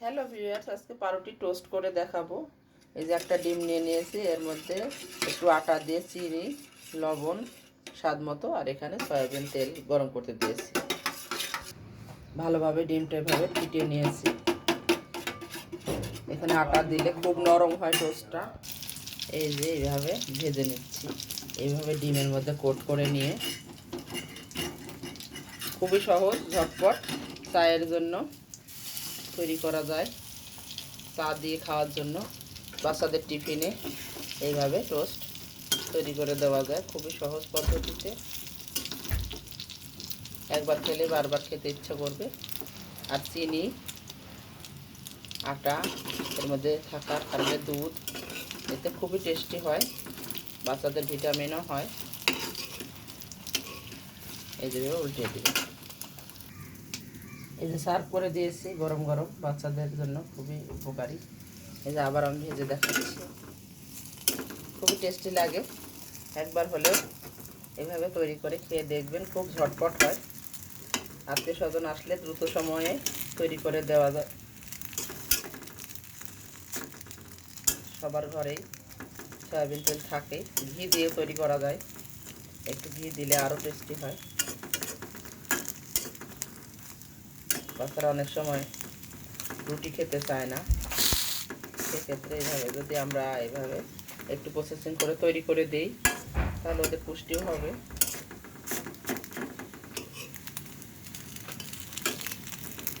Hello viewers আজকে পাউরুটি toast করে দেখাবো। এই যে একটা ডিম নিয়ে নিয়েছি, এর মধ্যে একটু আটা দিয়ে চিনি, লবণ, স্বাদ মতো, আর এখানে সয়াবিন তেল গরম করতে দিয়েছি। ভালোভাবে ডিমটা এভাবে ফিটিয়ে নিয়েছি। এখানে আটা দিলে খুব নরম হয় টোস্টটা এই যে এইভাবে ভেজে নিচ্ছি। এইভাবে ডিমের মধ্যে কোট করে নিয়ে। খুবই সহজ, ঝটপট চায়ের জন্য তৈরি করা যায় চা দিয়ে খাওয়ার জন্য বাচ্চাদের টিফিনে এইভাবে টোস্ট তৈরি করে দেওয়া যায়। খুবই সহজ পদ্ধতিতে। একবার খেলে বারবার খেতে ইচ্ছা করবে। আর চিনি, আটা, এর মধ্যে থাকার কারণে দুধ, এতে খুবই টেস্টি হয়। বাচ্চাদের ভিটামিনও হয়। এই উল্টে দিবে এই যে সার্ভ করে দিয়েছি গরম গরম বাচ্চাদের জন্য, খুবই উপকারী। এই যে আবার আমি ভেজে দেখাচ্ছি। খুবই টেস্টি লাগে। একবার হলেও এভাবে তৈরি করে খেয়ে দেখবেন, খুব ঝটপট হয়। আত্মীয় স্বজন আসলে দ্রুত সময়ে তৈরি করে দেওয়া যায়। সবার ঘরেই সয়াবিন তেল থাকে। ঘি দিয়ে তৈরি করা যায়। একটু ঘি দিলে আরও টেস্টি হয়। বাচ্চারা অনেক সময় রুটি খেতে চায় না। সেক্ষেত্রে এইভাবে যদি আমরা এইভাবে একটু প্রসেসিং করে তৈরি করে দিই, তাহলে ওদের পুষ্টিও হবে।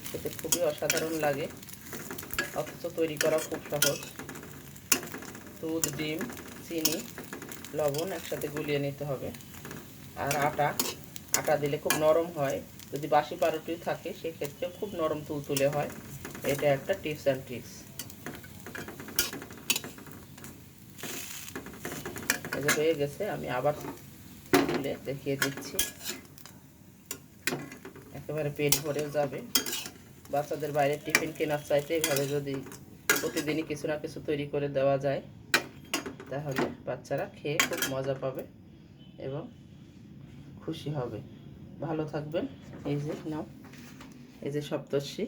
খেতে খুবই অসাধারণ লাগে। অথচ তৈরি করা খুব সহজ। দুধ, ডিম, চিনি, লবণ একসাথে গুলিয়ে নিতে হবে। আর আটা আটা দিলে খুব নরম হয়। যদি বাসি পাউরুটি থাকে সেক্ষেত্রে খুব নরম তুলতুলে হয়। এটা একটা টিপস অ্যান্ড ট্রিক্স। যে হয়ে গেছে, আমি আবার তুলে দেখিয়ে দিচ্ছি। একেবারে পেট ভরেও যাবে। বাচ্চাদের বাইরে টিফিন কেনার চাইতে এভাবে যদি প্রতিদিনই কিছু না কিছু তৈরি করে দেওয়া যায়, তাহলে বাচ্চারা খেয়ে খুব মজা পাবে এবং খুশি হবে। ভালো থাকবেন এই যে নাও। এই যে সপ্তর্ষি।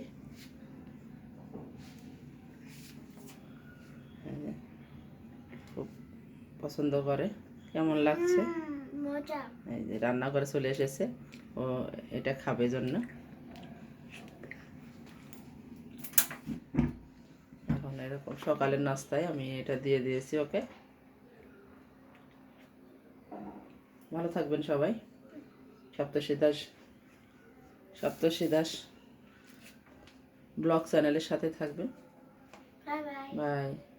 খুব পছন্দ করে। কেমন লাগছে? এই যে রান্না করে চলে এসেছে। ও এটা খাবে জন্য। এখন এরকম সকালের নাস্তায় আমি এটা দিয়ে দিয়েছি ওকে। ভালো থাকবেন সবাই। সপ্তর্ষি দাস সপ্তর্ষি দাস ব্লগ চ্যানেলের সাথে থাকবেন। Bye bye. বাই।